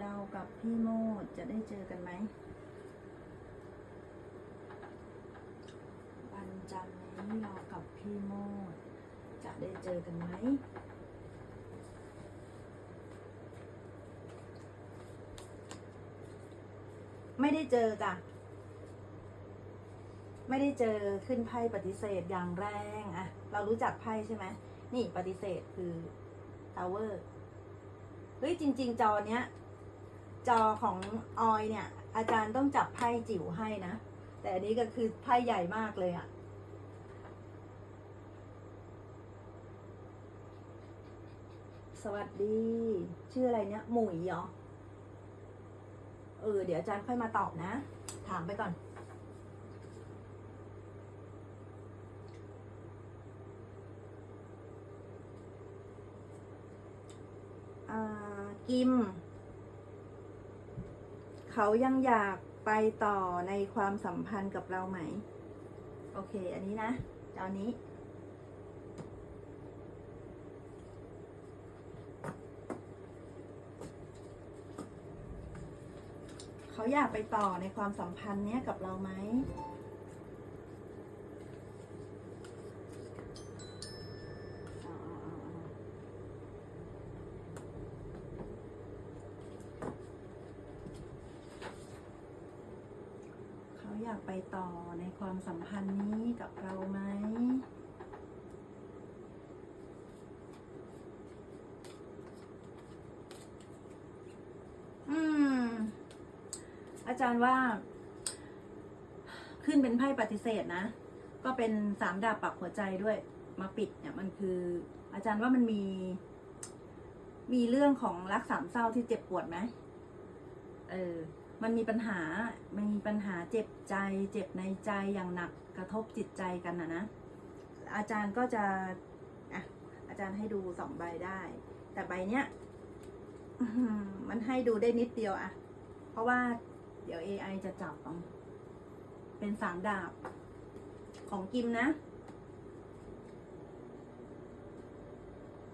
เรากับพี่โมดจะได้เจอกันไหมวันจันทร์นี้เรากับพี่โมดจะได้เจอกันไหมไม่ได้เจอจ้ะไม่ได้เจอขึ้นไพ่ปฏิเสธอย่างแรงอะเรารู้จักไพ่ใช่ไหมนี่ปฏิเสธคือทาวเวอร์เฮ้ยจริง ๆ จอเนี้ย จอของออยเนี่ย อาจารย์ต้องจับไพ่จิ๋วให้นะ แต่อันนี้ก็คือไพ่ใหญ่มากเลยอะสวัสดี ชื่ออะไรเนี่ยหมุยเหรอเออ เดี๋ยวอาจารย์ค่อยมาตอบนะ ถามไปก่อนอ่ากิม เขายังอยากไปต่อในความสัมพันธ์กับเราไหม โอเค อันนี้นะ ตอนนี้ เขาอยากไปต่อในความสัมพันธ์เนี้ยกับเราไหม เอาเอาเอาเอาเขา อยากไปต่อในความสัมพันธ์นี้กับเราไหมอืม อาจารย์ว่า ขึ้นเป็นไพ่ปฏิเสธนะ ก็เป็นสามดาบปักหัวใจด้วย มาปิดเนี่ยมันคือ อาจารย์ว่ามันมี มีเรื่องของรักสามเศร้าที่เจ็บปวดไหมเออ มันมีปัญหา มันมีปัญหาเจ็บใจ เจ็บในใจอย่างหนักกระทบจิตใจกันนะนะ อาจารย์ก็จะอะอาจารย์ให้ดูสองใบได้ แต่ใบเนี้ยมันให้ดูได้นิดเดียวอะเพราะว่าเดี๋ยว AI จะจับเป็นสามดาบของกิมนะ